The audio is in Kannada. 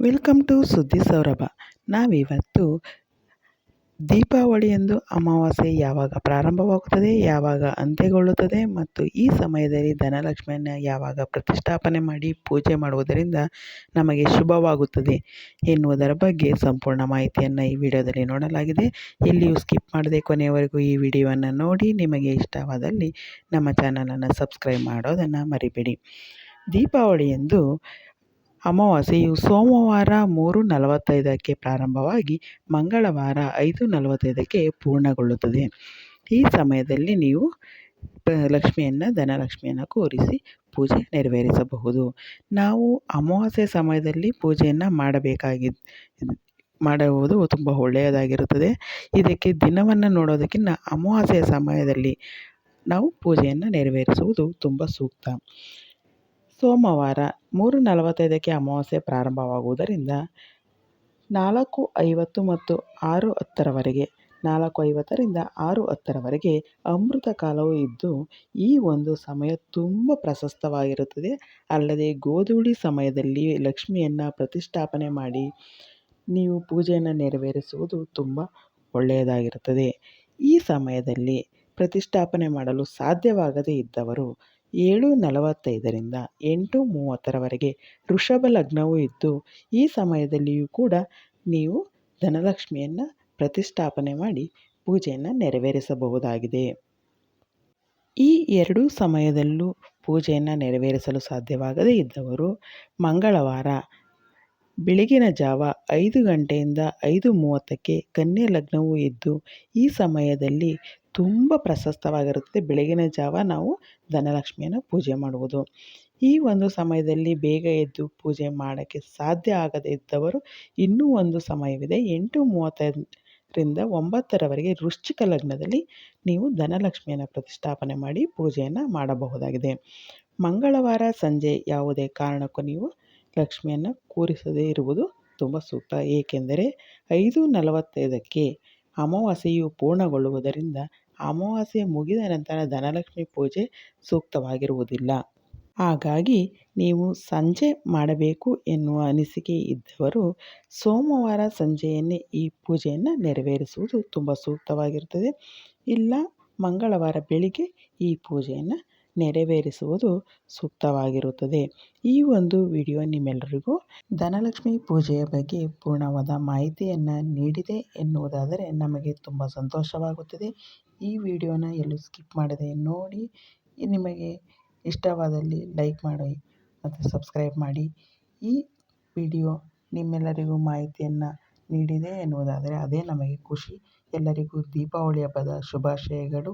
ವೆಲ್ಕಮ್ ಟು ಸುದ್ದಿ ಸೌರಭ. ನಾವಿವತ್ತು ದೀಪಾವಳಿಯಂದು ಅಮಾವಾಸ್ಯೆ ಯಾವಾಗ ಪ್ರಾರಂಭವಾಗುತ್ತದೆ, ಯಾವಾಗ ಅಂತ್ಯಗೊಳ್ಳುತ್ತದೆ ಮತ್ತು ಈ ಸಮಯದಲ್ಲಿ ಧನಲಕ್ಷ್ಮಿಯನ್ನು ಯಾವಾಗ ಪ್ರತಿಷ್ಠಾಪನೆ ಮಾಡಿ ಪೂಜೆ ಮಾಡುವುದರಿಂದ ನಮಗೆ ಶುಭವಾಗುತ್ತದೆ ಎನ್ನುವುದರ ಬಗ್ಗೆ ಸಂಪೂರ್ಣ ಮಾಹಿತಿಯನ್ನು ಈ ವಿಡಿಯೋದಲ್ಲಿ ನೋಡಲಾಗಿದೆ. ಎಲ್ಲಿಯೂ ಸ್ಕಿಪ್ ಮಾಡದೆ ಕೊನೆಯವರೆಗೂ ಈ ವಿಡಿಯೋವನ್ನು ನೋಡಿ, ನಿಮಗೆ ಇಷ್ಟವಾದಲ್ಲಿ ನಮ್ಮ ಚಾನಲನ್ನು ಸಬ್ಸ್ಕ್ರೈಬ್ ಮಾಡೋದನ್ನು ಮರಿಬೇಡಿ. ದೀಪಾವಳಿಯಂದು ಅಮಾವಾಸ್ಯೆಯು ಸೋಮವಾರ ಮೂರು ನಲವತ್ತೈದಕ್ಕೆ ಪ್ರಾರಂಭವಾಗಿ ಮಂಗಳವಾರ ಐದು ನಲವತ್ತೈದಕ್ಕೆ ಪೂರ್ಣಗೊಳ್ಳುತ್ತದೆ. ಈ ಸಮಯದಲ್ಲಿ ನೀವು ಲಕ್ಷ್ಮಿಯನ್ನು, ಧನಲಕ್ಷ್ಮಿಯನ್ನು ಕೂರಿಸಿ ಪೂಜೆ ನೆರವೇರಿಸಬಹುದು. ನಾವು ಅಮಾವಾಸ್ಯೆ ಸಮಯದಲ್ಲಿ ಪೂಜೆಯನ್ನು ಮಾಡಬೇಕಾಗಿ ಮಾಡುವುದು ತುಂಬ ಒಳ್ಳೆಯದಾಗಿರುತ್ತದೆ. ಇದಕ್ಕೆ ದಿನವನ್ನು ನೋಡೋದಕ್ಕಿಂತ ಅಮಾವಾಸ್ಯೆಯ ಸಮಯದಲ್ಲಿ ನಾವು ಪೂಜೆಯನ್ನು ನೆರವೇರಿಸುವುದು ತುಂಬ ಸೂಕ್ತ. ಸೋಮವಾರ ಮೂರು ನಲವತ್ತೈದಕ್ಕೆ ಅಮಾವಾಸ್ಯೆ ಪ್ರಾರಂಭವಾಗುವುದರಿಂದ ನಾಲ್ಕು ಐವತ್ತು ಮತ್ತು ಆರು ಹತ್ತರವರೆಗೆ, ನಾಲ್ಕು ಐವತ್ತರಿಂದ ಆರು ಹತ್ತರವರೆಗೆ ಅಮೃತ ಕಾಲವು ಇದ್ದು, ಈ ಒಂದು ಸಮಯ ತುಂಬ ಪ್ರಶಸ್ತವಾಗಿರುತ್ತದೆ. ಅಲ್ಲದೆ ಗೋಧೂಳಿ ಸಮಯದಲ್ಲಿ ಲಕ್ಷ್ಮಿಯನ್ನು ಪ್ರತಿಷ್ಠಾಪನೆ ಮಾಡಿ ನೀವು ಪೂಜೆಯನ್ನು ನೆರವೇರಿಸುವುದು ತುಂಬ ಒಳ್ಳೆಯದಾಗಿರುತ್ತದೆ. ಈ ಸಮಯದಲ್ಲಿ ಪ್ರತಿಷ್ಠಾಪನೆ ಮಾಡಲು ಸಾಧ್ಯವಾಗದೇ ಇದ್ದವರು ಏಳು ನಲವತ್ತೈದರಿಂದ ಎಂಟು ಮೂವತ್ತರವರೆಗೆ ವೃಷಭ ಲಗ್ನವೂ ಇದ್ದು, ಈ ಸಮಯದಲ್ಲಿಯೂ ಕೂಡ ನೀವು ಧನಲಕ್ಷ್ಮಿಯನ್ನು ಪ್ರತಿಷ್ಠಾಪನೆ ಮಾಡಿ ಪೂಜೆಯನ್ನು ನೆರವೇರಿಸಬಹುದಾಗಿದೆ. ಈ ಎರಡೂ ಸಮಯದಲ್ಲೂ ಪೂಜೆಯನ್ನು ನೆರವೇರಿಸಲು ಸಾಧ್ಯವಾಗದೇ ಇದ್ದವರು ಮಂಗಳವಾರ ಬೆಳಗಿನ ಜಾವ ಐದು ಗಂಟೆಯಿಂದ ಐದು ಮೂವತ್ತಕ್ಕೆ ಕನ್ಯೆ ಲಗ್ನವೂ ಇದ್ದು, ಈ ಸಮಯದಲ್ಲಿ ತುಂಬ ಪ್ರಶಸ್ತವಾಗಿರುತ್ತೆ. ಬೆಳಗಿನ ಜಾವ ನಾವು ಧನಲಕ್ಷ್ಮಿಯನ್ನು ಪೂಜೆ ಮಾಡುವುದು. ಈ ಒಂದು ಸಮಯದಲ್ಲಿ ಬೇಗ ಎದ್ದು ಪೂಜೆ ಮಾಡೋಕ್ಕೆ ಸಾಧ್ಯ ಆಗದೇ ಇದ್ದವರು ಇನ್ನೂ ಒಂದು ಸಮಯವಿದೆ. ಎಂಟು ಮೂವತ್ತರಿಂದ ಒಂಬತ್ತರವರೆಗೆ ವೃಶ್ಚಿಕ ಲಗ್ನದಲ್ಲಿ ನೀವು ಧನಲಕ್ಷ್ಮಿಯನ್ನು ಪ್ರತಿಷ್ಠಾಪನೆ ಮಾಡಿ ಪೂಜೆಯನ್ನು ಮಾಡಬಹುದಾಗಿದೆ. ಮಂಗಳವಾರ ಸಂಜೆ ಯಾವುದೇ ಕಾರಣಕ್ಕೂ ನೀವು ಲಕ್ಷ್ಮಿಯನ್ನು ಕೂರಿಸದೇ ಇರುವುದು ತುಂಬ ಸೂಕ್ತ. ಏಕೆಂದರೆ ಐದು ನಲವತ್ತೈದಕ್ಕೆ ಅಮಾವಾಸ್ಯೆಯು ಪೂರ್ಣಗೊಳ್ಳುವುದರಿಂದ ಅಮಾವಾಸ್ಯೆ ಮುಗಿದ ನಂತರ ಧನಲಕ್ಷ್ಮಿ ಪೂಜೆ ಸೂಕ್ತವಾಗಿರುವುದಿಲ್ಲ. ಹಾಗಾಗಿ ನೀವು ಸಂಜೆ ಮಾಡಬೇಕು ಎನ್ನುವ ಅನಿಸಿಕೆ ಇದ್ದವರು ಸೋಮವಾರ ಸಂಜೆಯನ್ನೇ ಈ ಪೂಜೆಯನ್ನು ನೆರವೇರಿಸುವುದು ತುಂಬ ಸೂಕ್ತವಾಗಿರುತ್ತದೆ. ಇಲ್ಲ, ಮಂಗಳವಾರ ಬೆಳಿಗ್ಗೆ ಈ ಪೂಜೆಯನ್ನು ನೆರವೇರಿಸುವುದು ಸೂಕ್ತವಾಗಿರುತ್ತದೆ. ಈ ಒಂದು ವಿಡಿಯೋ ನಿಮ್ಮೆಲ್ಲರಿಗೂ ಧನಲಕ್ಷ್ಮಿ ಪೂಜೆಯ ಬಗ್ಗೆ ಪೂರ್ಣವಾದ ಮಾಹಿತಿಯನ್ನು ನೀಡಿದೆ ಎನ್ನುವುದಾದರೆ ನಮಗೆ ತುಂಬ ಸಂತೋಷವಾಗುತ್ತದೆ. ಈ ವಿಡಿಯೋನ ಎಲ್ಲೂ ಸ್ಕಿಪ್ ಮಾಡದೆ ನೋಡಿ, ನಿಮಗೆ ಇಷ್ಟವಾದಲ್ಲಿ ಲೈಕ್ ಮಾಡಿ ಮತ್ತು ಸಬ್ಸ್ಕ್ರೈಬ್ ಮಾಡಿ. ಈ ವಿಡಿಯೋ ನಿಮ್ಮೆಲ್ಲರಿಗೂ ಮಾಹಿತಿಯನ್ನು ನೀಡಿದೆ ಎನ್ನುವುದಾದರೆ ಅದೇ ನಮಗೆ ಖುಷಿ. ಎಲ್ಲರಿಗೂ ದೀಪಾವಳಿ ಹಬ್ಬದ ಶುಭಾಶಯಗಳು.